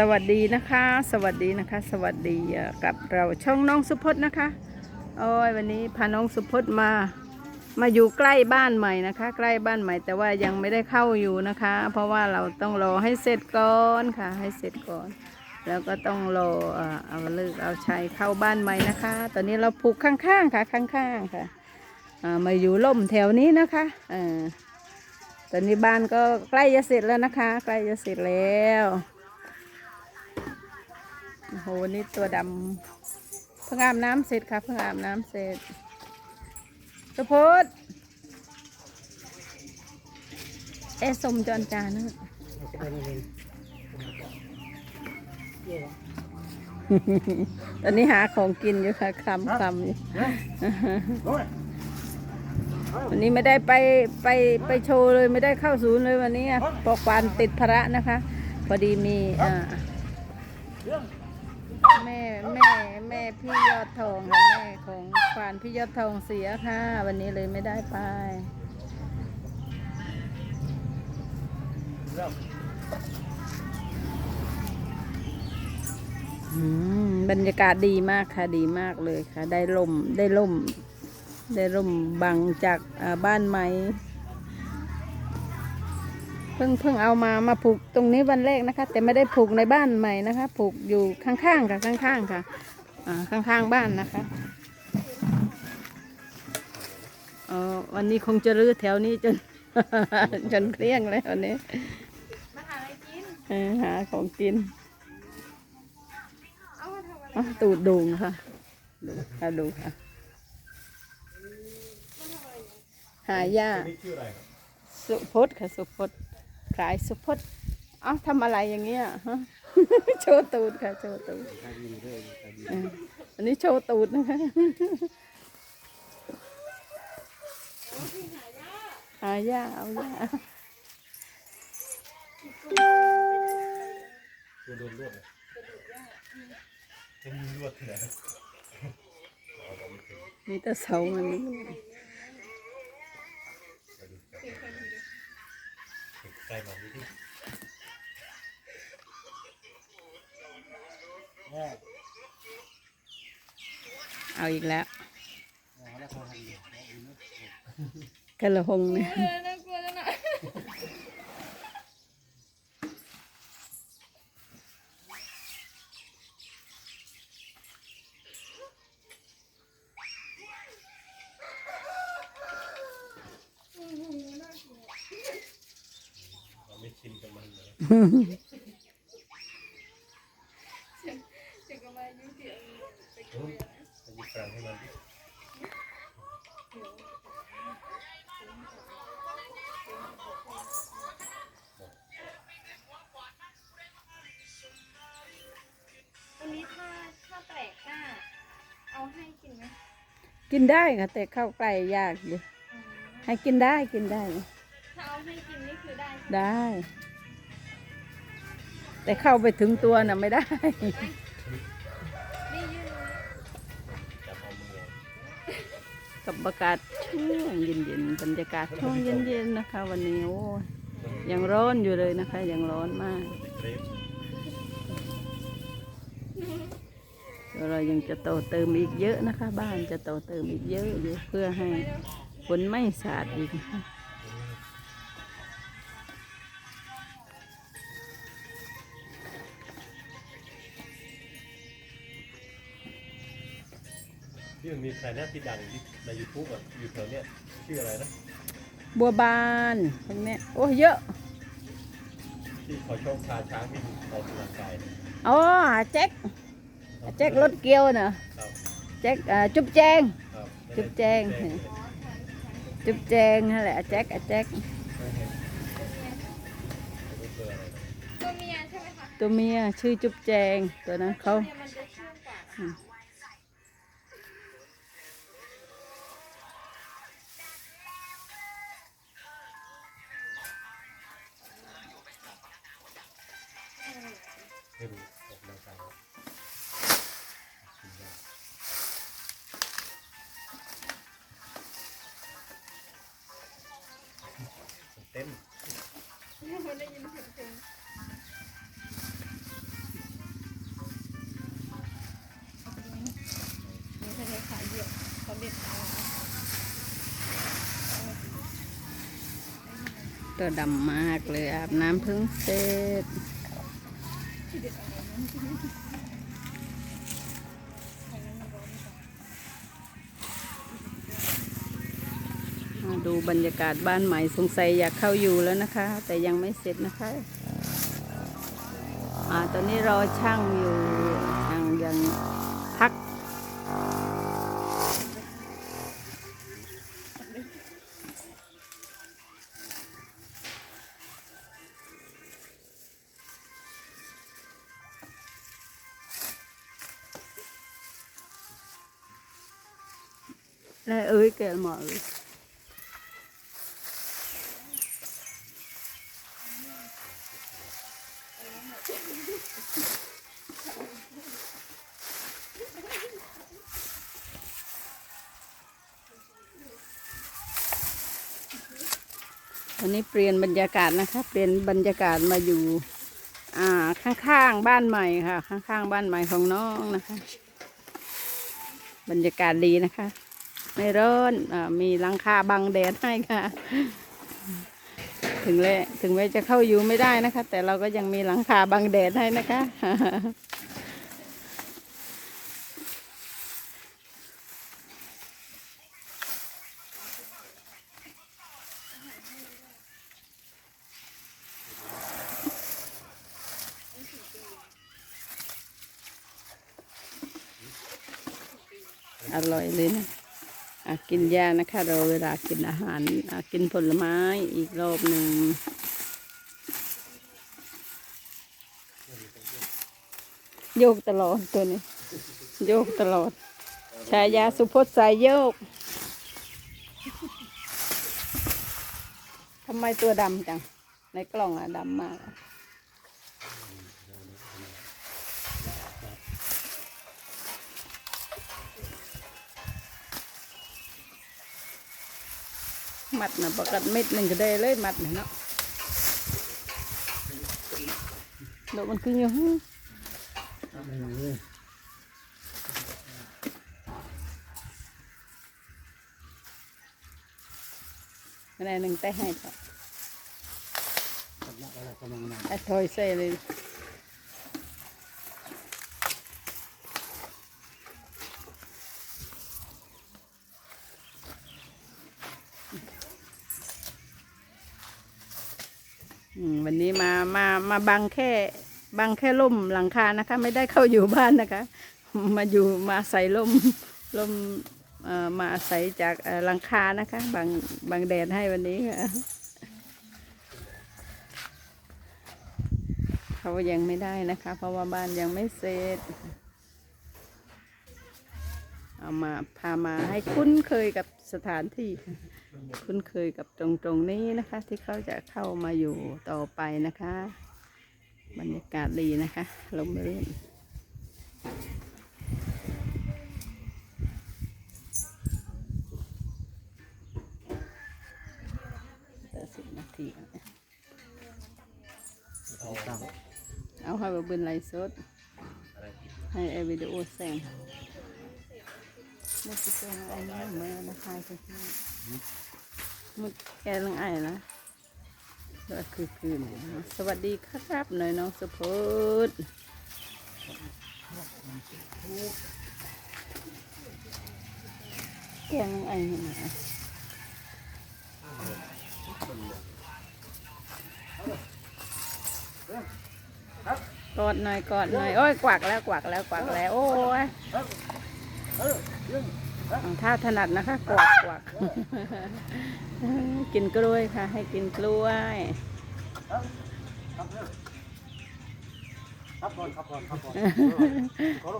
สวัสดีนะคะ สวัสดีนะคะ สวัสดีกับเราช่องน้องสุพจน์นะคะโอ้ยวันนี้พาน้องสุพจน์มามาอยู่ใกล้บ้านใหม่นะคะ ใกล้บ้านใหม่ แต่ว่ายังไม่ได้เข้าอยู่นะคะ เพราะว่าเราต้องรอให้เสร็จก่อนค่ะ ให้เสร็จก่อน แล้วก็ต้องรอเอ่อเอาเลิกเอาชัยเข้าบ้านใหม่นะคะ ตอนนี้เราปลูกข้างๆค่ะข้างๆค่ะอ่ามาอยู่ร่มแถวนี้นะคะเออตอนนี้บ้านก็ใกล้จะเสร็จแล้วนะคะ ใกล้จะเสร็จแล้ว โอ้โหนี่ตัวดำเพิ่งอาบน้ำเสร็จค่ะเพิ่งอาบน้ำเสร็จสุพจน์เอะสมจอนจานะตอนนี้หาของกินอยู่ค่ะคลำคลำอยู่วันนี้ไม่ได้ไปไปไปโชว์เลยไม่ได้เข้าศูนย์เลยวันนี้อะเพราะควานติดภาระนะคะ พอดีมีอ่า แม่แม่แม่พี่ยอดทองค่ะแม่ของควานพี่ยอดทองเสียค่ะ วันนี้เลยไม่ได้ไปอืมบรรยากาศดีมากค่ะดีมากเลยค่ะ ได้ลมได้ลมได้ลมบังจากอ่าบ้านไหม เพิ่งเพิ่งเอามามาผูกตรงนี้วันแรกนะคะ แต่ไม่ได้ผูกในบ้านใหม่นะคะผูกอยู่ข้างๆค่ะข้างๆค่ะอ่าข้างๆบ้านนะคะเออวันนี้คงจะรื้อแถวนี้จน จนเกลี้ยงเลยวันนี้มาหาอะไรกินเออหาของกินเอามาทำอะไรอะตูดโด่งค่ะดูค่ะดูค่ะหาย่านี่ชื่ออะไรครับสุพจน์ค่ะสุพจน์ ขายสุพจน์เอ้าทำอะไรอย่างเงี้ยฮะ โชว์ตูดค่ะ โชว์ตูดเอออันนี้โชว์ตูดนะคะหาย่าเอาย่าตัวโดนลวดเลยจะมีลวดที่ไหนอ๋อเราไม่เคยมีแต่เสามันนี่ไปดูกัน ใกล้มาดูดิเอาอีกแล้ว กระหงเนี่ย เออน่ากลัวจังนะ เราไม่ชินกับมันเลย เด็กก็มายุ่งเกี่ย วไปเออไปหยิบแฟนให้มันดิวันนี้ถ้าถ้าแปลกหน้าเอาให้กินไหมกินได้ค่ะแต่เข้าใกล้ยากอยู่อืมให้กินได้กินได้ ถ้าเอาให้กินนี่คือได้ใช่ไหมได้ แต่เข้าไปถึงตัวน่ะไม่ได้นี่ยื่นมือจับอากับบรรยากาศช่วงเย็นๆบรรยากาศช่วงเย็นๆนะคะ วันนี้โอ้ยยังร้อนอยู่เลยนะคะ ยังร้อนมากเรปเดี๋ยวเรายังจะโตเติมอีกเยอะนะคะ บ้านจะโตเติมอีกเยอะอยู่เพื่อให้ฝนไม่สาดอีกนะคะ ที่มันมีใครหน้าที่ดังที่ในยูทูบอะอยู่แถวเนี้ยชื่ออะไรนะบัวบานตรงเนี้ยโอ้ยเยอะที่เขาชอบพาช้างวิ่งออกกำลังกายเนี่ยอ๋อแจ็คแจ็ครถเกียวเนอะครับแจ็คอ่าจุ๊บแจง ครับจุ๊บแจง จุ๊บแจงนั่นแหละแจ็คอะแจ็คตัวเมียใช่ไหมคะตัวเมียชื่อจุ๊บแจงตัวนั้นเขาตัวเมียมันจะเชื่องกว่าให้ ตัวดำมากเลยอาบน้ำเพิ่งเสร็จมาดูบรรยากาศบ้านใหม่สงสัยอยากเข้าอยู่แล้วนะคะ แต่ยังไม่เสร็จนะคะอ่าตอนนี้รอช่างอยู่ช่างยังพัก Đây ơi kìa mọi người วันนี้เปลี่ยนบรรยากาศนะคะเปลี่ยนบรรยากาศมาอยู่อ่าข้างๆบ้านใหม่ค่ะ ข้างๆบ้านใหม่ของน้องนะคะ บรรยากาศดีนะคะ ไม่ร้อนอมีหลังคาบังแดดให้ค่ะ ถึงแลถึงแม้จะเข้าอยู่ไม่ได้นะคะ แต่เราก็ยังมีหลังคาบังแดดให้นะคะอร่อยเลยนะ กินยานะคะ เราเวลากินอาหารกินผลไม้อีกรอบหนึ่งโยกตลอดตัวนี้ โยกตลอดชายาสุพจน์สายโยกทำไมตัวดำจัง ในกล่องอะดำมาก matna pakat mit ning gede le mat nih nak nak pun kinyo hmm. Mana nang teh hai tak. Ai thôi xe đi. มามามาบังแค่บังแค่ล่มหลังคานะคะ ไม่ได้เข้าอยู่บ้านนะคะ มาอยู่มาใส่ล่มล่มมาอาศัยจากหลังคานะคะบางบางแดดให้วันนี้ค่ะเขายังไม่ได้นะคะ เพราะว่าบ้านยังไม่เสร็จเอามาพามาให้คุ้นเคยกับสถานที่ คุ้นเคยกับตรงตรงนี้นะคะ ที่เขาจะเข้ามาอยู่ต่อไปนะคะ บรรยากาศดีนะคะลมรื่นเออสิบนาทีเอาให้บบินไลฟ์สดให้ไอวิดีโอแสงนี่คือตัวไอ้นี่เมื่อนะคะคือ มุดแกลังไอ้นะก็คือคืนสวัสดีครับหน่อยน้องสุพจน์แกลังไอ้นี่นะกอดหน่อยกอดหน่อย โอ้ยกวักแล้วกวักแล้วกวักแล้ว โอ้ย ถ้าถนัดนะคะกวักกวักกินกล้วยค่ะ ให้กินกล้วย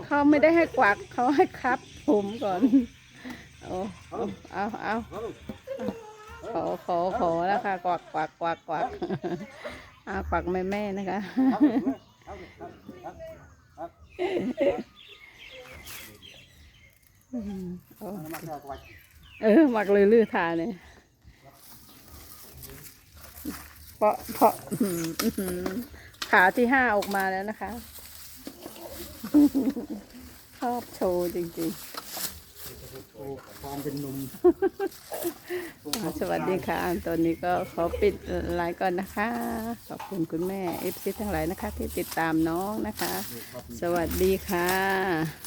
เขาไม่ได้ให้กวักเขาให้ครับ ผมก่อนโอ้เอาเอาขอขอขอแล้วค่ะกวักกวักกวักกวักเอากวักแม่แม่ๆนะคะอืม เออหมักเลยลือทาเนี่ยเพราะเพราะอื้อหืออื้อหือขาที่ห้าออกมาแล้วนะคะ ชอบโชว์จริงๆสวยๆครับความเป็นหนุ่มอ่าสวัสดีค่ะ ตอนนี้ก็ขอปิดไลน์ก่อนนะคะ ขอบคุณคุณแม่เอฟซีทั้งหลายนะคะ ที่ติดตามน้องนะคะ สวัสดีค่ะ